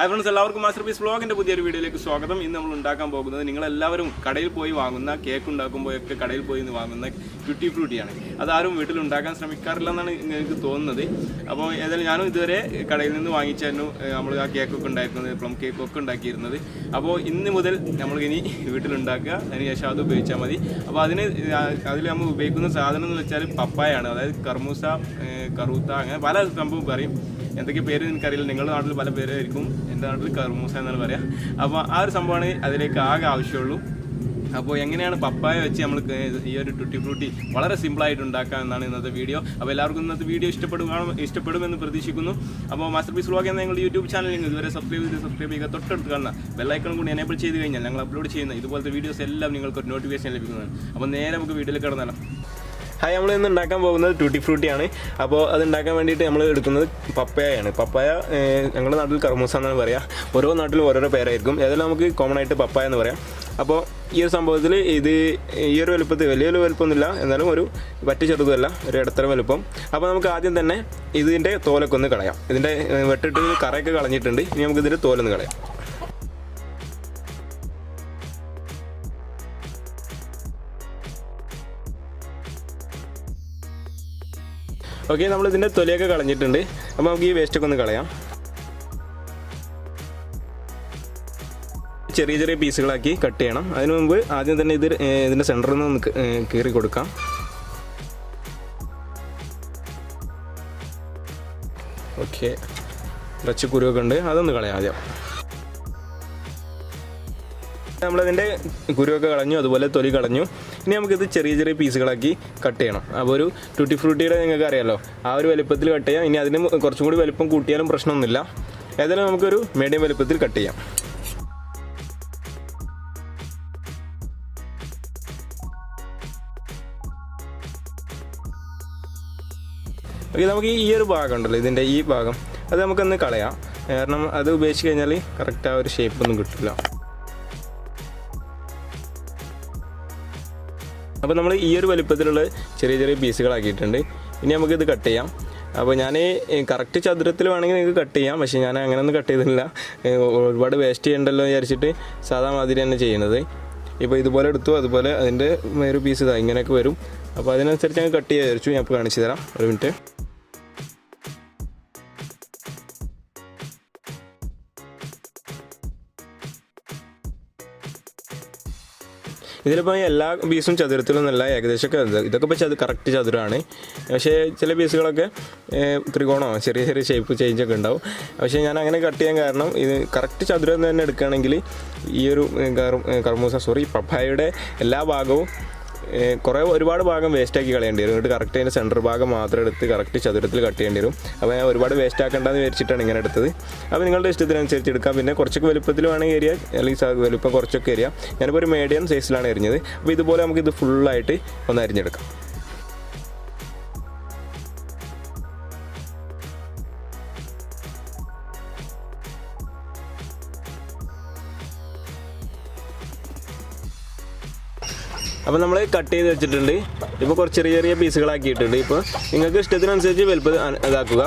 Hi friends എല്ലാവർക്കും masterpiece വ്ളോഗിന്റെ പുതിയൊരു വീഡിയോയിലേക്ക് സ്വാഗതം. ഇന്ന് നമ്മൾ ഉണ്ടാക്കാൻ പോകുന്നത് നിങ്ങൾ എല്ലാവരും കടയിൽ പോയി വാങ്ങുന്ന കേക്ക് ഉണ്ടാക്കുമ്പോഴൊക്കെ കടയിൽ പോയി വാങ്ങുന്ന ക്യൂട്ടി ഫ്രൂട്ടിയാണ് അതാരും വീട്ടിൽ ഉണ്ടാക്കാൻ ശ്രമിക്കാറില്ല എന്നാണ് എനിക്ക് തോന്നുന്നത്. അപ്പോൾ ഏതായാലും ഞാനും ഇതുവരെ കടയിൽ നിന്ന് വാങ്ങിച്ചായിരുന്നു നമ്മൾ ആ കേക്കൊക്കെ ഉണ്ടായിരുന്നത് പ്ലം കേക്കൊക്കെ ഉണ്ടാക്കിയിരുന്നത്. അപ്പോൾ ഇന്ന് മുതൽ നമ്മൾ ഇനി വീട്ടിലുണ്ടാക്കുക. അതിനുശേഷം അത് ഉപയോഗിച്ചാൽ മതി. അപ്പോൾ അതിന് അതിൽ നമ്മൾ ഉപയോഗിക്കുന്ന സാധനം എന്ന് വെച്ചാൽ പപ്പായാണ്. അതായത് കർമൂസ കറൂത്ത അങ്ങനെ പല സംഭവം പറയും. എന്തൊക്കെ പേര് എനിക്കറിയില്ല നിങ്ങളുടെ നാട്ടിൽ പല പേരായിരിക്കും. എന്റെ നാട്ടിൽ കർമൂസ എന്നാണ് പറയാം അപ്പോൾ ആ ഒരു സംഭവമാണ് അതിലേക്ക് ആകെ ആവശ്യമുള്ളൂ. അപ്പോൾ എങ്ങനെയാണ് പപ്പായ വെച്ച് നമ്മൾ ഈ ഒരു ടുട്ടി ഫ്രൂട്ടി വളരെ സിമ്പിളായിട്ട് ഉണ്ടാക്കാം എന്നാണ് ഇന്നത്തെ വീഡിയോ അപ്പോൾ എല്ലാവർക്കും ഇന്നത്തെ വീഡിയോ ഇഷ്ടപ്പെടുകയാണ് ഇഷ്ടപ്പെടുമെന്ന് പ്രതീക്ഷിക്കുന്നു. അപ്പോൾ മാസ്റ്റർ പീസ് വ്ളോഗ് എന്ന ഞങ്ങളുടെ യൂട്യൂബ് ചാനൽ നിങ്ങൾ ഇതുവരെ സബ്സ്ക്രൈബ് ചെയ്ത് സബ്സ്ക്രൈബ് ചെയ്യുക. തൊട്ടടുത്ത് കാണുന്ന ബെല്ലൈക്കൺ കൂടി എനേബിൾ ചെയ്ത് കഴിഞ്ഞാൽ ഞങ്ങൾ അപ്ലോഡ് ചെയ്യുന്ന ഇതുപോലത്തെ വീഡിയോസ് എല്ലാം നിങ്ങൾക്ക് ഒരു നോട്ടിഫിക്കേഷൻ ലഭിക്കുന്നതാണ്. അപ്പോൾ നേരെ നമുക്ക് വീട്ടിൽ കിടന്നാലും. ഹായ് നമ്മൾ ഇന്ന് ഉണ്ടാക്കാൻ പോകുന്നത് ട്യൂട്ടി ഫ്രൂട്ടിയാണ് അപ്പോൾ അത് ഉണ്ടാക്കാൻ വേണ്ടിയിട്ട് നമ്മൾ എടുക്കുന്നത് പപ്പായയാണ്. പപ്പായ ഞങ്ങളുടെ നാട്ടിൽ കർമൂസ എന്നാണ് പറയുക ഓരോ നാട്ടിലും ഓരോരോ പേരായിരിക്കും. ഏതായാലും നമുക്ക് കോമൺ ആയിട്ട് പപ്പായ എന്ന് പറയാം. അപ്പോൾ ഈ ഒരു സംഭവത്തിൽ ഇത് ഈ ഒരു വലുപ്പത്തിൽ വലിയൊരു വലുപ്പമൊന്നുമില്ല എന്നാലും ഒരു പറ്റി ചെറുതുമല്ല ഒരു ഇടത്തരം വലുപ്പം. അപ്പോൾ നമുക്ക് ആദ്യം തന്നെ ഇതിന്റെ തോലൊക്കെ ഒന്ന് കളയാം. ഇതിന്റെ വെട്ടിട്ട് കറയൊക്കെ കളഞ്ഞിട്ടുണ്ട്. ഇനി നമുക്ക് ഇതിന്റെ തോലൊന്ന് കളയാം. ഓക്കെ നമ്മൾ ഇതിന്റെ തൊലിയൊക്കെ കളഞ്ഞിട്ടുണ്ട്. അപ്പോൾ നമുക്ക് ഈ വേസ്റ്റൊക്കെ ഒന്ന് കളയാം. ചെറിയ ചെറിയ പീസുകളാക്കി കട്ട് ചെയ്യണം. അതിനു മുമ്പ് ആദ്യം തന്നെ ഇത് ഇതിന്റെ സെന്ററിൽ നിന്ന് കീറി കൊടുക്കാം. ഓക്കെ. ഇറച്ചി കുരുവൊക്കെ ഉണ്ട്. അതൊന്ന് കളയാം ആദ്യം. നമ്മളതിന്റെ കുരുവൊക്കെ കളഞ്ഞു അതുപോലെ തൊലി കളഞ്ഞു. ഇനി നമുക്കിത് ചെറിയ ചെറിയ പീസുകളാക്കി കട്ട് ചെയ്യണം. അപ്പോൾ ഒരു ട്യൂട്ടി ഫ്രൂട്ടിയുടെ നിങ്ങൾക്ക് അറിയാമല്ലോ ആ ഒരു വലുപ്പത്തിൽ കട്ട് ചെയ്യാം. ഇനി അതിന് കുറച്ചും കൂടി വലുപ്പം കൂട്ടിയാലും പ്രശ്നമൊന്നുമില്ല. ഏതായാലും നമുക്കൊരു മീഡിയം വലുപ്പത്തിൽ കട്ട് ചെയ്യാം. ഓക്കെ നമുക്ക് ഈ ഒരു ഭാഗം ഉണ്ടല്ലോ ഇതിന്റെ ഈ ഭാഗം. അത് നമുക്കൊന്ന് കളയാം. കാരണം അത് ഉപയോഗിച്ച് കഴിഞ്ഞാൽ കറക്റ്റ് ആ ഒരു ഷേപ്പ് ഒന്നും കിട്ടില്ല. അപ്പോൾ നമ്മൾ ഈ ഒരു വലിപ്പത്തിലുള്ള ചെറിയ ചെറിയ പീസുകളാക്കിയിട്ടുണ്ട്. ഇനി നമുക്കിത് കട്ട് ചെയ്യാം. അപ്പോൾ ഞാൻ കറക്റ്റ് ചതുരത്തിൽ വേണമെങ്കിൽ നിങ്ങൾക്ക് കട്ട് ചെയ്യാം. പക്ഷേ ഞാൻ അങ്ങനെയൊന്നും കട്ട് ചെയ്തില്ല ഒരുപാട് വേസ്റ്റ് ചെയ്യണ്ടല്ലോ വിചാരിച്ചിട്ട് സാധാ മാതിരി തന്നെ ചെയ്യുന്നത്. ഇപ്പോൾ ഇതുപോലെ എടുത്തു അതുപോലെ അതിന്റെ ഒരു പീസ് ഇതാ ഇങ്ങനെയൊക്കെ വരും. അപ്പോൾ അതിനനുസരിച്ച് ഞാൻ കട്ട് ചെയ്യാൻ വിചാരിച്ചു. ഞാൻ ഇപ്പോൾ കാണിച്ചു തരാം. ഒരു മിനിറ്റ് ഇതിലിപ്പോൾ എല്ലാ പീസും ചതുരത്തിലൊന്നല്ല ഏകദേശമൊക്കെ ഇത് ഇതൊക്കെ ഇപ്പോൾ ചതു കറക്റ്റ് ചതുരമാണ് പക്ഷേ ചില പീസുകളൊക്കെ ത്രികോണോ ചെറിയ ചെറിയ ഷേപ്പ് ചേഞ്ച് ഒക്കെ ഉണ്ടാവും. പക്ഷേ ഞാൻ അങ്ങനെ കട്ട് ചെയ്യാൻ കാരണം ഇത് കറക്റ്റ് ചതുരം തന്നെ എടുക്കുകയാണെങ്കിൽ ഈ ഒരു കർമ്മൂസ സോറി പപ്പായയുടെ എല്ലാ ഭാഗവും കുറേ ഒരുപാട് ഭാഗം വേസ്റ്റാക്കി കളയേണ്ടി വരും. എന്നിട്ട് കറക്റ്റ് അതിന്റെ സെന്റർ ഭാഗം മാത്രം എടുത്ത് കറക്റ്റ് ചതുരത്തിൽ കട്ട് ചെയ്യേണ്ടി വരും. അപ്പോൾ ഞാൻ ഒരുപാട് വേസ്റ്റ് ആക്കേണ്ടെന്ന് വിചാരിച്ചിട്ടാണ് ഇങ്ങനെ എടുത്തത്. അപ്പോൾ നിങ്ങളുടെ ഇഷ്ടത്തിനനുസരിച്ച് എടുക്കാം. പിന്നെ കുറച്ചൊക്കെ വലുപ്പത്തിൽ വേണമെങ്കിൽ ഏരിയ അല്ലെങ്കിൽ വലുപ്പം കുറച്ചൊക്കെ ഏരിയ ഞാനിപ്പോൾ ഒരു മീഡിയം സൈസിലാണ് എറിഞ്ഞത്. അപ്പോൾ ഇതുപോലെ നമുക്ക് ഇത് ഫുള്ളായിട്ട് ഒന്ന് അരിഞ്ഞെടുക്കാം. അപ്പോൾ നമ്മൾ കട്ട് ചെയ്ത് വെച്ചിട്ടുണ്ട്. ഇപ്പോൾ കുറച്ച് ചെറിയ ചെറിയ പീസുകളാക്കിയിട്ടുണ്ട്. ഇപ്പോൾ നിങ്ങൾക്ക് ഇഷ്ടത്തിനനുസരിച്ച് വലുപ്പം ഇതാക്കുക.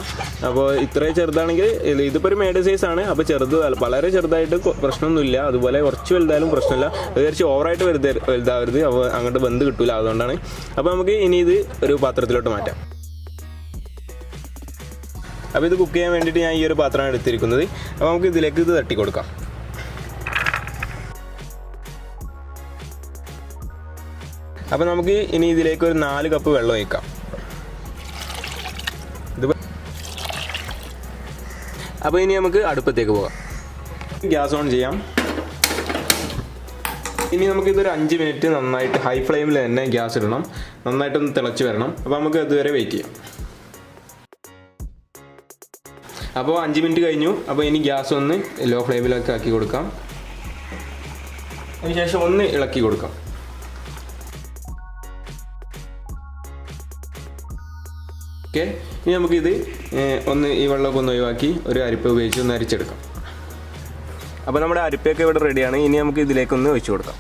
അപ്പോൾ ഇത്രയും ചെറുതാണെങ്കിൽ ഇത് ഇതിപ്പോൾ ഒരു മേഡ് സൈസ് ആണ്. അപ്പോൾ ചെറുത് വളരെ ചെറുതായിട്ട് പ്രശ്നമൊന്നുമില്ല. അതുപോലെ കുറച്ച് വലുതായാലും പ്രശ്നമില്ല. വിചാരിച്ച് ഓവറായിട്ട് വലുത് വലുതാവരുത്. അപ്പോൾ അങ്ങോട്ട് ബന്ധ് കിട്ടില്ല അതുകൊണ്ടാണ്. അപ്പോൾ നമുക്ക് ഇനി ഇത് ഒരു പാത്രത്തിലോട്ട് മാറ്റാം. അപ്പോൾ ഇത് കുക്ക് ചെയ്യാൻ വേണ്ടിയിട്ട് ഞാൻ ഈ ഒരു പാത്രമാണ് എടുത്തിരിക്കുന്നത്. അപ്പോൾ നമുക്ക് ഇതിലേക്ക് ഇത് തട്ടി കൊടുക്കാം അപ്പോൾ നമുക്ക് ഇനി ഇതിലേക്ക് ഒരു നാല് കപ്പ് വെള്ളം ഒഴിക്കാം. അപ്പോൾ ഇനി നമുക്ക് അടുപ്പത്തേക്ക് പോകാം. ഗ്യാസ് ഓൺ ചെയ്യാം. ഇനി നമുക്കിതൊരു അഞ്ച് മിനിറ്റ് നന്നായിട്ട് ഹൈ ഫ്ലെയിമിൽ തന്നെ ഗ്യാസ് ഇടണം. നന്നായിട്ടൊന്ന് തിളച്ച് വരണം. അപ്പോൾ നമുക്ക് അതുവരെ വെയിറ്റ് ചെയ്യാം. അപ്പോൾ അഞ്ച് മിനിറ്റ് കഴിഞ്ഞു. അപ്പോൾ ഇനി ഗ്യാസ് ഒന്ന് ലോ ഫ്ലെയിമിലൊക്കെ ആക്കി കൊടുക്കാം. അതിനുശേഷം ഒന്ന് ഇളക്കി കൊടുക്കാം. ഇനി നമുക്കിത് ഒന്ന് ഈ വെള്ളമൊക്കെ ഒന്ന് ഒഴിവാക്കി ഒരു അരിപ്പ ഉപയോഗിച്ച് ഒന്ന് അരിച്ചെടുക്കാം. അപ്പോൾ നമ്മുടെ അരിപ്പയൊക്കെ ഇവിടെ റെഡിയാണ് ഇനി നമുക്ക് ഇതിലേക്കൊന്ന് ഒഴിച്ചു കൊടുക്കാം.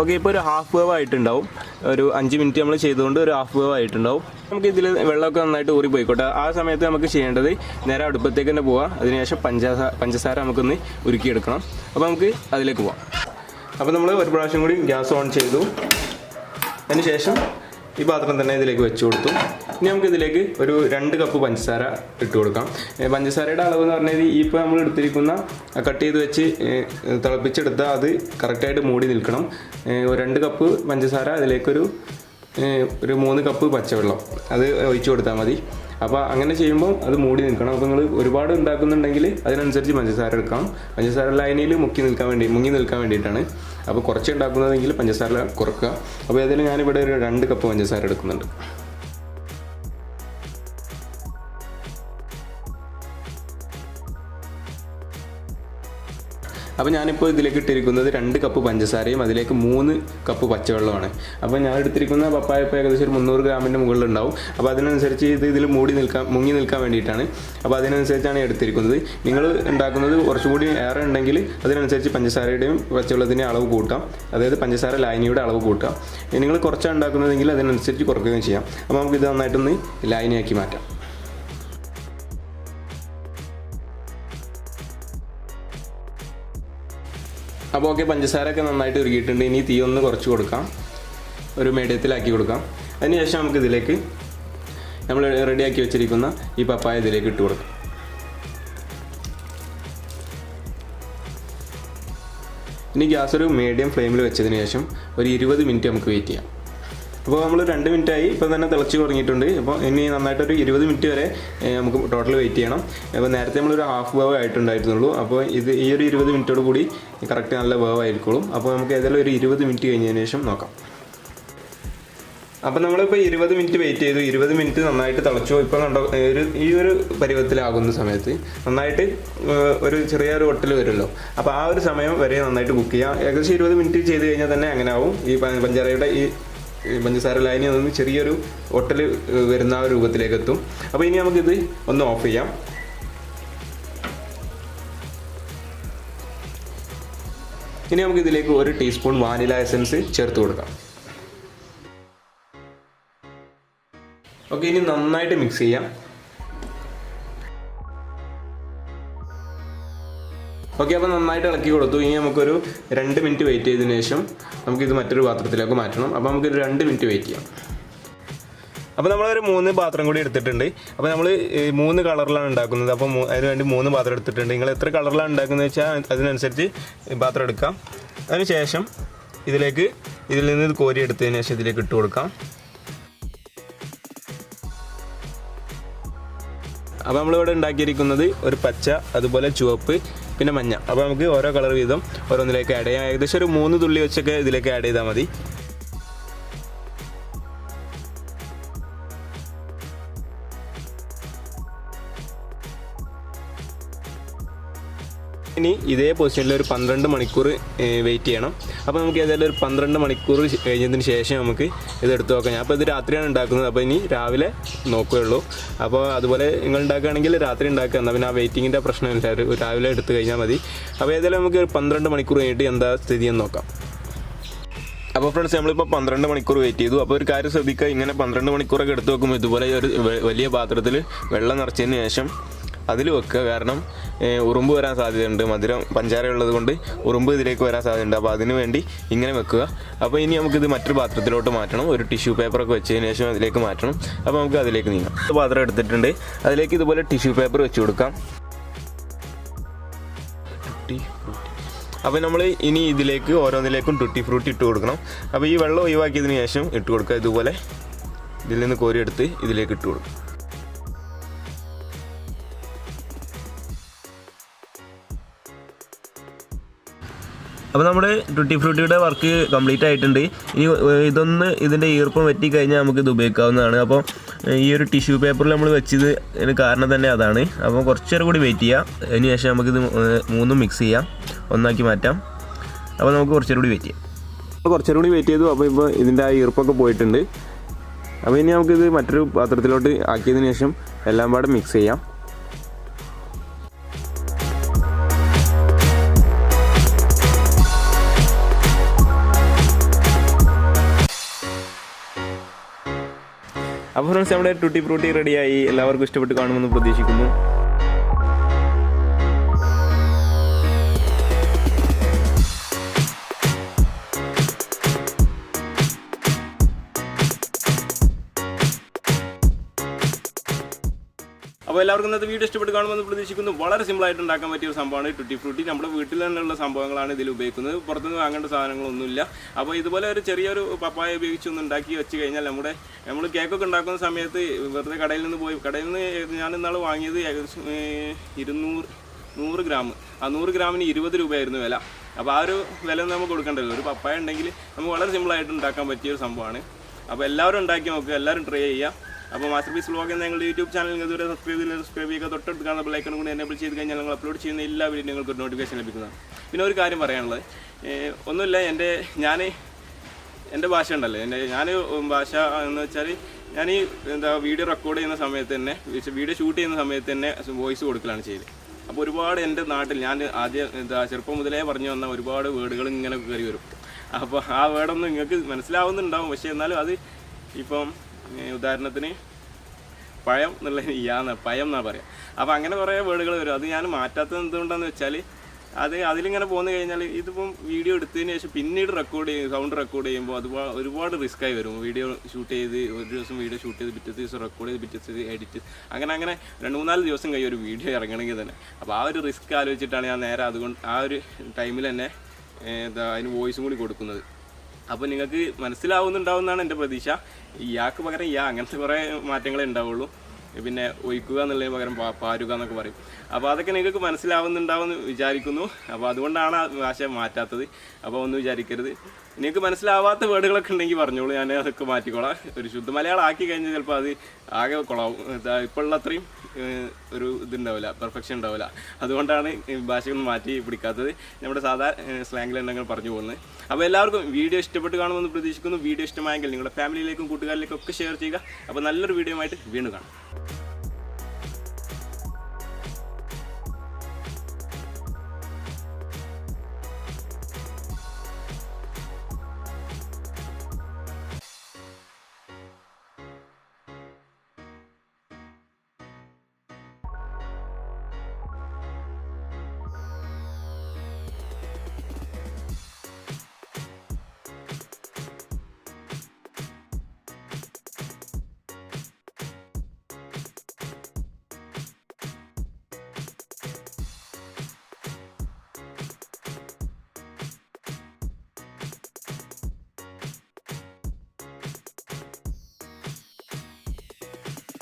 ഓക്കെ ഇപ്പോൾ ഒരു ഹാഫ് വേവ് ആയിട്ടുണ്ടാവും. ഒരു അഞ്ച് മിനിറ്റ് നമ്മൾ ചെയ്തുകൊണ്ട് ഒരു ഹാഫ് വേവ് ആയിട്ടുണ്ടാവും. നമുക്ക് ഇതിൽ വെള്ളമൊക്കെ നന്നായിട്ട് ഊറി പോയിക്കോട്ടെ ആ സമയത്ത് നമുക്ക് ചെയ്യേണ്ടത് നേരെ അടുപ്പത്തേക്ക് തന്നെ പോവാം. അതിനുശേഷം പഞ്ചസാര പഞ്ചസാര നമുക്കൊന്ന് ഉരുക്കിയെടുക്കണം. അപ്പോൾ നമുക്ക് അതിലേക്ക് പോവാം. അപ്പോൾ നമ്മൾ ഒരു പ്രാവശ്യം കൂടി ഗ്യാസ് ഓൺ ചെയ്തു. അതിന് ശേഷം ഈ പാത്രം തന്നെ ഇതിലേക്ക് വെച്ച് കൊടുത്തു. ഇനി നമുക്ക് ഇതിലേക്ക് ഒരു രണ്ട് കപ്പ് പഞ്ചസാര ഇട്ട് കൊടുക്കാം. പഞ്ചസാരയുടെ അളവ് എന്ന് പറഞ്ഞാൽ ഈ ഇപ്പോൾ നമ്മൾ എടുത്തിരിക്കുന്ന കട്ട് ചെയ്ത് വെച്ച് തിളപ്പിച്ചെടുത്ത അത് കറക്റ്റായിട്ട് മൂടി നിൽക്കണം. രണ്ട് കപ്പ് പഞ്ചസാര അതിലേക്കൊരു ഒരു മൂന്ന് കപ്പ് പച്ചവെള്ളം. അത് ഒഴിച്ചു കൊടുത്താൽ മതി. അപ്പോൾ അങ്ങനെ ചെയ്യുമ്പോൾ അത് മൂടി നിൽക്കണം. അപ്പോൾ നിങ്ങൾ ഒരുപാട് ഉണ്ടാക്കുന്നുണ്ടെങ്കിൽ അതിനനുസരിച്ച് പഞ്ചസാര എടുക്കാം. പഞ്ചസാര ലൈനിൽ മുക്കി നിൽക്കാൻ വേണ്ടി മുങ്ങി നിൽക്കാൻ വേണ്ടിയിട്ടാണ്. അപ്പോൾ കുറച്ച് ഉണ്ടാക്കുന്നതെങ്കിൽ പഞ്ചസാര കുറക്കുക. അപ്പോൾ ഏതായാലും ഞാനിവിടെ ഒരു രണ്ട് കപ്പ് പഞ്ചസാര എടുക്കുന്നുണ്ട്. അപ്പോൾ ഞാനിപ്പോൾ ഇതിലേക്ക് ഇട്ടിരിക്കുന്നത് രണ്ട് കപ്പ് പഞ്ചസാരയും അതിലേക്ക് മൂന്ന് കപ്പ് പച്ചവെള്ളമാണ് അപ്പോൾ ഞാൻ എടുത്തിരിക്കുന്ന പപ്പായ ഏകദേശം ഒരു മുന്നൂറ് ഗ്രാമിന്റെ മുകളിലുണ്ടാവും. അപ്പോൾ അതിനനുസരിച്ച് ഇത് ഇതിൽ മൂടി നിൽക്കാൻ മുങ്ങി നിൽക്കാൻ വേണ്ടിയിട്ടാണ്. അപ്പോൾ അതിനനുസരിച്ചാണ് എടുത്തിരിക്കുന്നത്. നിങ്ങൾ ഉണ്ടാക്കുന്നത് കുറച്ചും കൂടി ഏറെ ഉണ്ടെങ്കിൽ അതിനനുസരിച്ച് പഞ്ചസാരയുടെയും പച്ചവെള്ളത്തിന്റെയും അളവ് കൂട്ടാം. അതായത് പഞ്ചസാര ലായനിയുടെ അളവ് കൂട്ടാം. നിങ്ങൾ കുറച്ചാണ് ഉണ്ടാക്കുന്നതെങ്കിൽ അതിനനുസരിച്ച് കുറയ്ക്കുകയും ചെയ്യാം. അപ്പോൾ നമുക്ക് ഇത് നന്നായിട്ടൊന്ന് ലായനിയാക്കി മാറ്റാം. അപ്പോൾ ഓക്കെ പഞ്ചസാരയൊക്കെ നന്നായിട്ട് ഉരുകിയിട്ടുണ്ട്. ഇനി തീ ഒന്ന് കുറച്ച് കൊടുക്കാം. ഒരു മീഡിയത്തിലാക്കി കൊടുക്കാം. അതിനുശേഷം നമുക്ക് ഇതിലേക്ക് നമ്മൾ റെഡിയാക്കി വെച്ചിരിക്കുന്ന ഈ പപ്പായ ഇതിലേക്ക് ഇട്ട് കൊടുക്കാം. ഇനി ഗ്യാസ് ഒരു മീഡിയം ഫ്ലെയിമിൽ വെച്ചതിന് ശേഷം ഒരു ഇരുപത് മിനിറ്റ് നമുക്ക് വെയിറ്റ് ചെയ്യാം. അപ്പോൾ നമ്മൾ രണ്ട് മിനിറ്റ് ആയി ഇപ്പം തന്നെ തിളച്ച് തുടങ്ങിയിട്ടുണ്ട്. അപ്പോൾ ഇനി നന്നായിട്ടൊരു ഇരുപത് മിനിറ്റ് വരെ നമുക്ക് ടോട്ടൽ വെയിറ്റ് ചെയ്യണം. അപ്പോൾ നേരത്തെ നമ്മളൊരു ഹാഫ് വേവ് ആയിട്ടുണ്ടായിരുന്നുള്ളൂ. അപ്പോൾ ഇത് ഈ ഒരു ഇരുപത് മിനിറ്റോട് കൂടി കറക്റ്റ് നല്ല വേവ് ആയിരിക്കുള്ളൂ. അപ്പോൾ നമുക്ക് ഏതായാലും ഒരു ഇരുപത് മിനിറ്റ് കഴിഞ്ഞതിന് ശേഷം നോക്കാം. അപ്പം നമ്മളിപ്പോൾ ഇരുപത് മിനിറ്റ് വെയിറ്റ് ചെയ്തു. ഇരുപത് മിനിറ്റ് നന്നായിട്ട് തിളച്ചു. ഇപ്പോൾ കണ്ടോ ഒരു ഈ ഒരു പരുവത്തിലാകുന്ന സമയത്ത് നന്നായിട്ട് ഒരു ചെറിയൊരു ഒട്ടൽ വരുമല്ലോ. അപ്പോൾ ആ ഒരു സമയം വരെ നന്നായിട്ട് കുക്ക് ചെയ്യാം ഏകദേശം ഇരുപത് മിനിറ്റ് ചെയ്ത് കഴിഞ്ഞാൽ തന്നെ അങ്ങനെ ആവും. ഈ പഞ്ചാരയുടെ ഈ പഞ്ചസാര ലൈനി നിന്ന് ചെറിയൊരു ഒട്ടൽ വരുന്ന രൂപത്തിലേക്ക് എത്തും അപ്പോൾ ഇനി നമുക്കിത് ഒന്ന് ഓഫ് ചെയ്യാം. ഇനി നമുക്ക് ഇതിലേക്ക് ഒരു ടീസ്പൂൺ വാനില എസൻസ് ചേർത്ത് കൊടുക്കാം. ഓക്കെ ഇനി നന്നായിട്ട് മിക്സ് ചെയ്യാം. ഓക്കെ അപ്പോൾ നന്നായിട്ട് ഇളക്കി കൊടുത്തു. ഇനി നമുക്കൊരു രണ്ട് മിനിറ്റ് വെയിറ്റ് ചെയ്തതിന് ശേഷം നമുക്കിത് മറ്റൊരു പാത്രത്തിലേക്ക് മാറ്റണം. അപ്പോൾ നമുക്കൊരു രണ്ട് മിനിറ്റ് വെയിറ്റ് ചെയ്യാം. അപ്പോൾ നമ്മളൊരു മൂന്ന് പാത്രം കൂടി എടുത്തിട്ടുണ്ട്. അപ്പോൾ നമ്മൾ മൂന്ന് കളറിലാണ് ഉണ്ടാക്കുന്നത്. അപ്പോൾ അതിന് വേണ്ടി മൂന്ന് പാത്രം എടുത്തിട്ടുണ്ട്. നിങ്ങൾ എത്ര കളറിലാണ് ഉണ്ടാക്കുന്നത് വെച്ചാൽ അതിനനുസരിച്ച് പാത്രം എടുക്കാം. അതിനുശേഷം ഇതിലേക്ക് ഇതിൽ നിന്ന് ഇത് കോരി എടുത്തതിന് ശേഷം ഇതിലേക്ക് ഇട്ട് കൊടുക്കാം. അപ്പോൾ നമ്മളിവിടെ ഉണ്ടാക്കിയിരിക്കുന്നത് ഒരു പച്ച അതുപോലെ ചുവപ്പ് പിന്നെ മഞ്ഞ. അപ്പോൾ നമുക്ക് ഓരോ കളർ വീതം ഓരോന്നിലേക്ക് ആഡ് ചെയ്യാം. ഏകദേശം ഒരു മൂന്ന് തുള്ളി വെച്ചൊക്കെ ഇതിലേക്ക് ആഡ് ചെയ്താൽ മതി. ഇനി ഇതേ പൊസിഷനിൽ ഒരു പന്ത്രണ്ട് മണിക്കൂർ വെയിറ്റ് ചെയ്യണം. അപ്പോൾ നമുക്ക് ഏതായാലും ഒരു പന്ത്രണ്ട് മണിക്കൂർ കഴിഞ്ഞതിന് ശേഷം നമുക്ക് ഇത് എടുത്ത് നോക്കാം. അപ്പോൾ ഇത് രാത്രിയാണ് ഉണ്ടാക്കുന്നത്. അപ്പോൾ ഇനി രാവിലെ നോക്കുകയുള്ളൂ അപ്പോൾ അതുപോലെ നിങ്ങൾ ഉണ്ടാക്കുകയാണെങ്കിൽ രാത്രി ഉണ്ടാക്കുക. എന്നാൽ പിന്നെ ആ വെയിറ്റിങ്ങിന്റെ പ്രശ്നമില്ല രാവിലെ എടുത്തു കഴിഞ്ഞാൽ മതി. അപ്പോൾ ഏതായാലും നമുക്ക് ഒരു പന്ത്രണ്ട് മണിക്കൂർ കഴിഞ്ഞിട്ട് എന്താ സ്ഥിതി എന്ന് നോക്കാം. അപ്പോൾ ഫ്രണ്ട്സ് നമ്മളിപ്പോൾ പന്ത്രണ്ട് മണിക്കൂർ വെയിറ്റ് ചെയ്തു. അപ്പോൾ ഒരു കാര്യം ശ്രദ്ധിക്കുക. ഇങ്ങനെ പന്ത്രണ്ട് മണിക്കൂറൊക്കെ എടുത്ത് നോക്കുമ്പോൾ ഇതുപോലെ ഒരു വലിയ പാത്രത്തിൽ വെള്ളം നിറച്ചതിന് ശേഷം അതിൽ വെക്കുക. കാരണം ഉറുമ്പ് വരാൻ സാധ്യതയുണ്ട്. മധുരം പഞ്ചാര ഉള്ളത് കൊണ്ട് ഉറുമ്പ് ഇതിലേക്ക് വരാൻ സാധ്യതയുണ്ട്. അപ്പോൾ അതിന് വേണ്ടി ഇങ്ങനെ വെക്കുക. അപ്പോൾ ഇനി നമുക്കിത് മറ്റൊരു പാത്രത്തിലോട്ട് മാറ്റണം. ഒരു ടിഷ്യൂ പേപ്പറൊക്കെ വെച്ചതിന് ശേഷം അതിലേക്ക് മാറ്റണം. അപ്പോൾ നമുക്ക് അതിലേക്ക് നീങ്ങാം. പാത്രം എടുത്തിട്ടുണ്ട്. അതിലേക്ക് ഇതുപോലെ ടിഷ്യൂ പേപ്പർ വെച്ച് കൊടുക്കാം. അപ്പോൾ നമ്മൾ ഇനി ഇതിലേക്ക് ഓരോന്നിലേക്കും ടുട്ടി ഫ്രൂട്ടി ഇട്ട് കൊടുക്കണം. അപ്പോൾ ഈ വെള്ളം ഒഴിവാക്കിയതിന് ശേഷം ഇട്ട് കൊടുക്കുക. ഇതുപോലെ ഇതിൽ നിന്ന് കോരിയെടുത്ത് ഇതിലേക്ക് ഇട്ട് കൊടുക്കും. അപ്പോൾ നമ്മുടെ ട്വന്റി ഫ്രൂട്ടിയുടെ വർക്ക് കംപ്ലീറ്റ് ആയിട്ടുണ്ട്. ഇനി ഇതൊന്ന് ഇതിന്റെ ഈർപ്പം വെറ്റി കഴിഞ്ഞാൽ നമുക്ക് ഇത് ഉപയോഗിക്കാവുന്നതാണ്. അപ്പോൾ ഈ ഒരു ടിഷ്യൂ പേപ്പറിൽ നമ്മൾ വെച്ചത് കാരണം തന്നെ അതാണ്. അപ്പോൾ കുറച്ചേരം കൂടി വെയിറ്റ് ചെയ്യാം. അതിന് ശേഷം നമുക്കിത് മൂന്നും മിക്സ് ചെയ്യാം. ഒന്നാക്കി മാറ്റാം. അപ്പോൾ നമുക്ക് കുറച്ചേരം കൂടി വെയിറ്റ് ചെയ്യാം. അപ്പോൾ കുറച്ചേരം കൂടി വെയിറ്റ് ചെയ്തു. അപ്പോൾ ഇപ്പോൾ ഇതിന്റെ ആ ഈർപ്പൊക്കെ പോയിട്ടുണ്ട്. അപ്പോൾ ഇനി നമുക്കിത് മറ്റൊരു പാത്രത്തിലോട്ട് ആക്കിയതിന് ശേഷം എല്ലാം പാടെ മിക്സ് ചെയ്യാം. അപ്പോൾ ഫ്രണ്ട്സ് നമ്മുടെ ടുട്ടി ഫ്രൂട്ടി റെഡിയായി എല്ലാവർക്കും ഇഷ്ടപ്പെട്ട് കാണുമെന്ന് പ്രതീക്ഷിക്കുന്നു. അപ്പോൾ എല്ലാവർക്കും ഇന്നത്തെ വീഡിയോ ഇഷ്ടപ്പെട്ട് കാണുമെന്ന് പ്രതീക്ഷിക്കുന്നു. വളരെ സിമ്പിൾ ആയിട്ട് ഉണ്ടാക്കാൻ പറ്റിയ ഒരു സംഭവമാണ് ടുട്ടി ഫ്രൂട്ടി നമ്മുടെ വീട്ടിൽ തന്നെയുള്ള സംഭവങ്ങളാണ് ഇതിൽ ഉപയോഗിക്കുന്നത്. പുറത്തുനിന്ന് വാങ്ങേണ്ട സാധനങ്ങളൊന്നുമില്ല. അപ്പോൾ ഇതുപോലെ ഒരു ചെറിയൊരു പപ്പായ ഉപയോഗിച്ച് ഒന്ന് ഉണ്ടാക്കി വെച്ച് കഴിഞ്ഞാൽ നമ്മുടെ നമ്മൾ കേക്കൊക്കെ ഉണ്ടാക്കുന്ന സമയത്ത് വെറുതെ കടയിൽ നിന്ന് പോയി കടയിൽ നിന്ന് ഞാൻ ഇന്നാൾ വാങ്ങിയത് ഇരുന്നൂറ് നൂറ് ഗ്രാം. ആ നൂറ് ഗ്രാമിന് ഇരുപത് രൂപയായിരുന്നു വില. അപ്പോൾ ആ ഒരു വില നമുക്ക് കൊടുക്കേണ്ടല്ലോ. ഒരു പപ്പായ ഉണ്ടെങ്കിൽ നമുക്ക് വളരെ സിമ്പിളായിട്ട് ഉണ്ടാക്കാൻ പറ്റിയ ഒരു സംഭവമാണ്. അപ്പോൾ എല്ലാവരും ഉണ്ടാക്കി നോക്കുക. എല്ലാവരും ട്രൈ ചെയ്യുക. അപ്പോൾ മാസ്റ്റർ പീസ് വ്ളോഗ് എന്ന ഞങ്ങളുടെ യൂട്യൂബ് ചാനൽ നിങ്ങൾ ഇതുവരെ സബ്സ്ക്രൈബ് ചെയ്ത് സബ്സ്ക്രൈബ് ചെയ്യുക തൊട്ടടുത്ത് കാണുന്ന ബെല്ലൈക്കൺ കൂടി എനേബിൾ ചെയ്ത് കഴിഞ്ഞാൽ ഞങ്ങൾ അപ്ലോഡ് ചെയ്യുന്ന എല്ലാ വീഡിയോ നിങ്ങൾക്ക് നോട്ടിഫിക്കേഷൻ ലഭിക്കുന്നതാണ്. പിന്നെ ഒരു കാര്യം പറയാനുള്ളത്. ഒന്നുമില്ല എന്റെ ഞാൻ എന്റെ ഭാഷ ഉണ്ടല്ലോ. എന്റെ ഞാൻ ഭാഷ എന്ന് വെച്ചാൽ ഞാൻ ഈ എന്താ വീഡിയോ റെക്കോർഡ് ചെയ്യുന്ന സമയത്ത് തന്നെ വീഡിയോ ഷൂട്ട് ചെയ്യുന്ന സമയത്ത് തന്നെ വോയിസ് കൊടുക്കലാണ് ചെയ്ത് അപ്പോൾ ഒരുപാട് എന്റെ നാട്ടിൽ ഞാൻ ആദ്യം എന്താ ചെറുപ്പം മുതലേ പറഞ്ഞു വന്ന ഒരുപാട് വേർഡുകൾ ഇങ്ങനെ കയറി വരും. അപ്പോൾ ആ വേർഡൊന്നും നിങ്ങൾക്ക് മനസ്സിലാവുന്നുണ്ടാവും. പക്ഷേ എന്നാലും അത് ഇപ്പം ഉദാഹരണത്തിന് പഴം എന്നുള്ള യാന്ന് പയം എന്നാ പറയാം. അപ്പോൾ അങ്ങനെ കുറേ വേർഡുകൾ വരും. അത് ഞാൻ മാറ്റാത്തത് എന്തുകൊണ്ടാന്ന് വെച്ചാൽ അത് അതിലിങ്ങനെ പോന്നു കഴിഞ്ഞാൽ ഇതിപ്പം വീഡിയോ എടുത്തതിന് ശേഷം പിന്നീട് റെക്കോർഡ് ചെയ്യും സൗണ്ട് റെക്കോർഡ് ചെയ്യുമ്പോൾ അത് ഒരുപാട് റിസ്ക് ആയി വരും. വീഡിയോ ഷൂട്ട് ചെയ്ത് ഒരു ദിവസം വീഡിയോ ഷൂട്ട് ചെയ്ത് പിറ്റത്തെ ദിവസം റെക്കോർഡ് ചെയ്ത് പിറ്റത്തെ എഡിറ്റ് അങ്ങനെ അങ്ങനെ രണ്ട് മൂന്നാൽ ദിവസം കഴിയും ഒരു വീഡിയോ ഇറങ്ങണമെങ്കിൽ തന്നെ. അപ്പോൾ ആ ഒരു റിസ്ക് ആലോചിച്ചിട്ടാണ് ഞാൻ നേരെ അതുകൊണ്ട് ആ ഒരു ടൈമിൽ തന്നെ എന്താ അതിന് വോയിസും കൂടി കൊടുക്കുന്നത്. അപ്പോൾ നിങ്ങൾക്ക് മനസ്സിലാവുന്നുണ്ടാവുന്നതാണ് എന്റെ പ്രതീക്ഷ. ഇയാൾക്ക് പകരം ഇയാ അങ്ങനത്തെ കുറേ മാറ്റങ്ങളേ ഉണ്ടാവുള്ളൂ. പിന്നെ ഒഴിക്കുക എന്നുള്ളതിന് പകരം പാരുക എന്നൊക്കെ പറയും. അപ്പോൾ അതൊക്കെ നിങ്ങൾക്ക് മനസ്സിലാവുന്നുണ്ടാവുമെന്ന് വിചാരിക്കുന്നു. അപ്പോൾ അതുകൊണ്ടാണ് ഭാഷ മാറ്റാത്തത്. അപ്പോൾ ഒന്നും വിചാരിക്കരുത്. നിങ്ങൾക്ക് മനസ്സിലാവാത്ത വേർഡുകളൊക്കെ ഉണ്ടെങ്കിൽ പറഞ്ഞോളൂ. ഞാൻ അതൊക്കെ മാറ്റിക്കോളാം. ഒരു ശുദ്ധ മലയാളം ആക്കി കഴിഞ്ഞാൽ ചിലപ്പോൾ അത് ആകെ കൊള്ളാവും ഇപ്പോൾ ഉള്ള അത്രയും ഒരു ഇതുണ്ടാവില്ല. പെർഫെക്ഷൻ ഉണ്ടാവില്ല. അതുകൊണ്ടാണ് ഭാഷകൾ മാറ്റി പിടിക്കാത്തത്. നമ്മുടെ സാധാരണ സ്ലാങ്ങിൽ ഉണ്ടെങ്കിൽ പറഞ്ഞു പോകുന്നത്. അപ്പോൾ എല്ലാവർക്കും വീഡിയോ ഇഷ്ടപ്പെട്ട് കാണുമെന്ന് പ്രതീക്ഷിക്കുന്നു. വീഡിയോ ഇഷ്ടമായെങ്കിൽ നിങ്ങളുടെ ഫാമിലിയിലേക്കും കൂട്ടുകാരിലേക്കും ഒക്കെ ഷെയർ ചെയ്യുക. അപ്പോൾ നല്ലൊരു വീഡിയോ ആയിട്ട് വീണ്ടും കാണാം.